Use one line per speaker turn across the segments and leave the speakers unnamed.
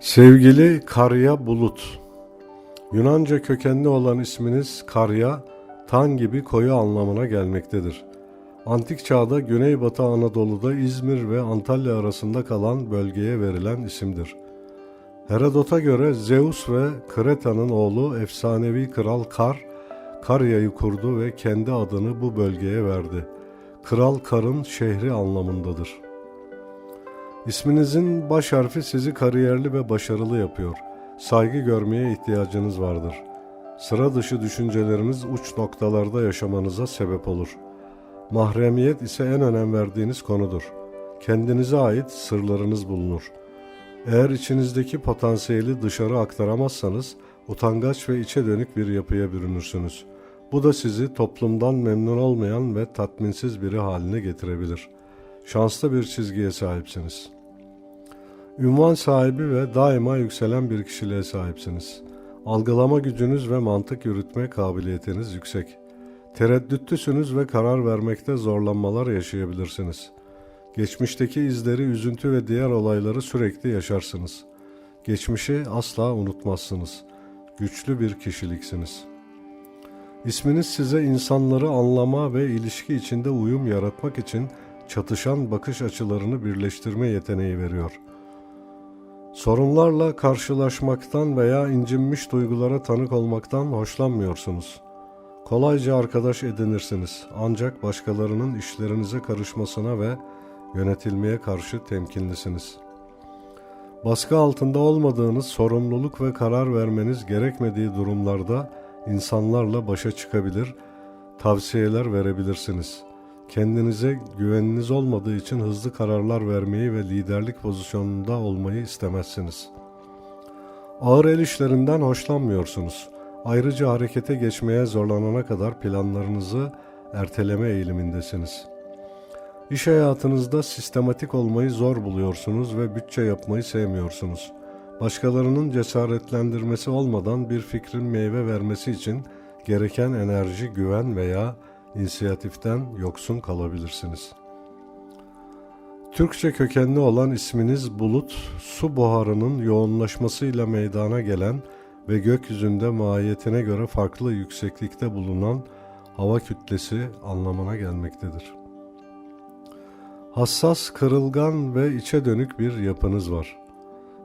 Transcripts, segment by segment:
Sevgili Karya Bulut Yunanca kökenli olan isminiz Karya, tan gibi koyu anlamına gelmektedir. Antik çağda Güneybatı Anadolu'da İzmir ve Antalya arasında kalan bölgeye verilen isimdir. Herodot'a göre Zeus ve Kreta'nın oğlu efsanevi kral Kar, Karya'yı kurdu ve kendi adını bu bölgeye verdi. Kral Kar'ın şehri anlamındadır. İsminizin baş harfi sizi kariyerli ve başarılı yapıyor. Saygı görmeye ihtiyacınız vardır. Sıra dışı düşünceleriniz uç noktalarda yaşamanıza sebep olur. Mahremiyet ise en önem verdiğiniz konudur. Kendinize ait sırlarınız bulunur. Eğer içinizdeki potansiyeli dışarı aktaramazsanız utangaç ve içe dönük bir yapıya bürünürsünüz. Bu da sizi toplumdan memnun olmayan ve tatminsiz biri haline getirebilir. Şanslı bir çizgiye sahipsiniz. Ünvan sahibi ve daima yükselen bir kişiliğe sahipsiniz. Algılama gücünüz ve mantık yürütme kabiliyetiniz yüksek. Tereddütlüsünüz ve karar vermekte zorlanmalar yaşayabilirsiniz. Geçmişteki izleri, üzüntü ve diğer olayları sürekli yaşarsınız. Geçmişi asla unutmazsınız. Güçlü bir kişiliksiniz. İsminiz size insanları anlama ve ilişki içinde uyum yaratmak için çatışan bakış açılarını birleştirme yeteneği veriyor. Sorunlarla karşılaşmaktan veya incinmiş duygulara tanık olmaktan hoşlanmıyorsunuz. Kolayca arkadaş edinirsiniz ancak başkalarının işlerinize karışmasına ve yönetilmeye karşı temkinlisiniz. Baskı altında olmadığınız sorumluluk ve karar vermeniz gerekmediği durumlarda insanlarla başa çıkabilir, tavsiyeler verebilirsiniz. Kendinize güveniniz olmadığı için hızlı kararlar vermeyi ve liderlik pozisyonunda olmayı istemezsiniz. Ağır el işlerinden hoşlanmıyorsunuz. Ayrıca harekete geçmeye zorlanana kadar planlarınızı erteleme eğilimindesiniz. İş hayatınızda sistematik olmayı zor buluyorsunuz ve bütçe yapmayı sevmiyorsunuz. Başkalarının cesaretlendirmesi olmadan bir fikrin meyve vermesi için gereken enerji, güven veya inisiyatiften yoksun kalabilirsiniz. Türkçe kökenli olan isminiz Bulut, su buharının yoğunlaşmasıyla meydana gelen ve gökyüzünde mahiyetine göre farklı yükseklikte bulunan hava kütlesi anlamına gelmektedir. Hassas, kırılgan ve içe dönük bir yapınız var.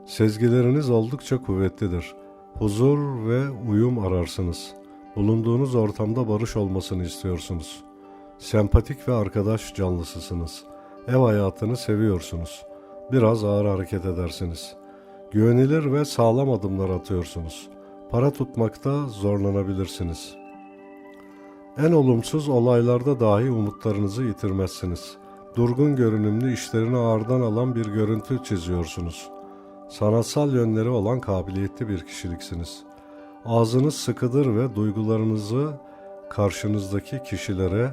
Sezgileriniz oldukça kuvvetlidir. Huzur ve uyum ararsınız. Bulunduğunuz ortamda barış olmasını istiyorsunuz. Sempatik ve arkadaş canlısısınız. Ev hayatını seviyorsunuz. Biraz ağır hareket edersiniz. Güvenilir ve sağlam adımlar atıyorsunuz. Para tutmakta zorlanabilirsiniz. En olumsuz olaylarda dahi umutlarınızı yitirmezsiniz. Durgun görünümlü işlerini ağırdan alan bir görüntü çiziyorsunuz. Sanatsal yönleri olan kabiliyetli bir kişiliksiniz. Ağzınız sıkıdır ve duygularınızı karşınızdaki kişilere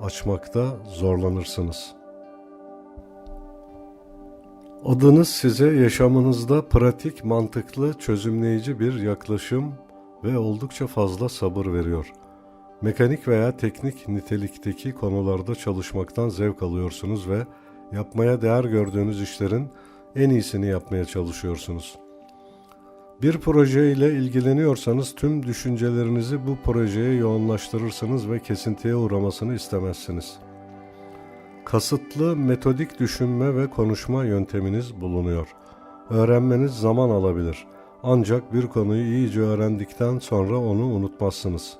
açmakta zorlanırsınız. Adınız size yaşamınızda pratik, mantıklı, çözümleyici bir yaklaşım ve oldukça fazla sabır veriyor. Mekanik veya teknik nitelikteki konularda çalışmaktan zevk alıyorsunuz ve yapmaya değer gördüğünüz işlerin en iyisini yapmaya çalışıyorsunuz. Bir proje ile ilgileniyorsanız tüm düşüncelerinizi bu projeye yoğunlaştırırsınız ve kesintiye uğramasını istemezsiniz. Kasıtlı, metodik düşünme ve konuşma yönteminiz bulunuyor. Öğrenmeniz zaman alabilir. Ancak bir konuyu iyice öğrendikten sonra onu unutmazsınız.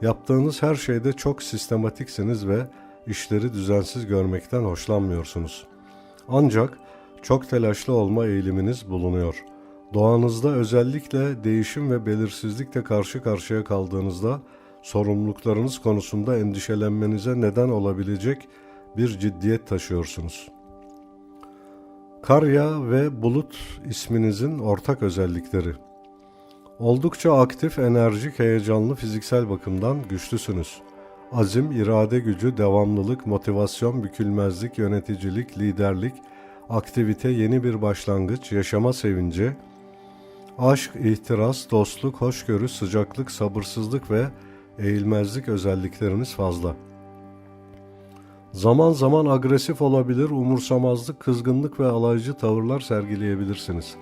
Yaptığınız her şeyde çok sistematiksiniz ve işleri düzensiz görmekten hoşlanmıyorsunuz. Ancak çok telaşlı olma eğiliminiz bulunuyor. Doğanızda özellikle değişim ve belirsizlikle karşı karşıya kaldığınızda sorumluluklarınız konusunda endişelenmenize neden olabilecek bir ciddiyet taşıyorsunuz. Karya ve Bulut isminizin ortak özellikleri. Oldukça aktif, enerjik, heyecanlı fiziksel bakımdan güçlüsünüz. Azim, irade gücü, devamlılık, motivasyon, bükülmezlik, yöneticilik, liderlik, aktivite, yeni bir başlangıç, yaşama sevinci, aşk, ihtiras, dostluk, hoşgörü, sıcaklık, sabırsızlık ve eğilmezlik özellikleriniz fazla. Zaman zaman agresif olabilir, umursamazlık, kızgınlık ve alaycı tavırlar sergileyebilirsiniz.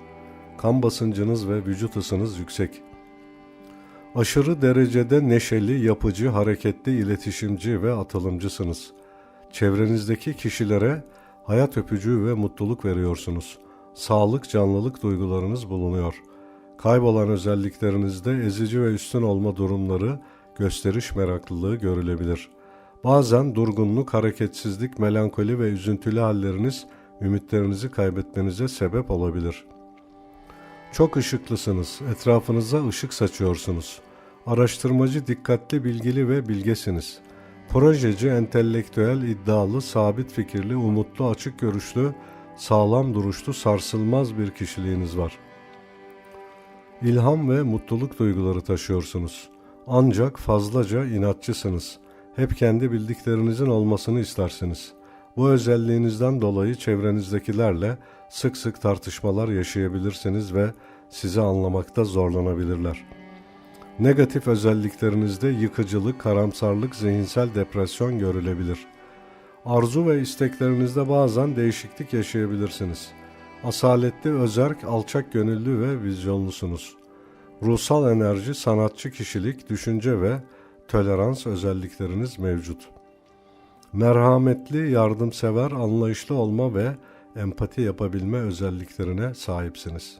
Kan basıncınız ve vücut ısınız yüksek. Aşırı derecede neşeli, yapıcı, hareketli, iletişimci ve atılımcısınız. Çevrenizdeki kişilere hayat öpücüğü ve mutluluk veriyorsunuz. Sağlık, canlılık duygularınız bulunuyor. Kaybolan özelliklerinizde ezici ve üstün olma durumları, gösteriş meraklılığı görülebilir. Bazen durgunluk, hareketsizlik, melankoli ve üzüntülü halleriniz ümitlerinizi kaybetmenize sebep olabilir.'' Çok ışıklısınız, etrafınıza ışık saçıyorsunuz. Araştırmacı, dikkatli, bilgili ve bilgesiniz. Projeci, entelektüel, iddialı, sabit fikirli, umutlu, açık görüşlü, sağlam duruşlu, sarsılmaz bir kişiliğiniz var. İlham ve mutluluk duyguları taşıyorsunuz. Ancak fazlaca inatçısınız. Hep kendi bildiklerinizin olmasını istersiniz.'' Bu özelliğinizden dolayı çevrenizdekilerle sık sık tartışmalar yaşayabilirsiniz ve sizi anlamakta zorlanabilirler. Negatif özelliklerinizde yıkıcılık, karamsarlık, zihinsel depresyon görülebilir. Arzu ve isteklerinizde bazen değişiklik yaşayabilirsiniz. Asaletli, özerk, alçak gönüllü ve vizyonlusunuz. Ruhsal enerji, sanatçı kişilik, düşünce ve tolerans özellikleriniz mevcut.'' merhametli, yardımsever, anlayışlı olma ve empati yapabilme özelliklerine sahipsiniz.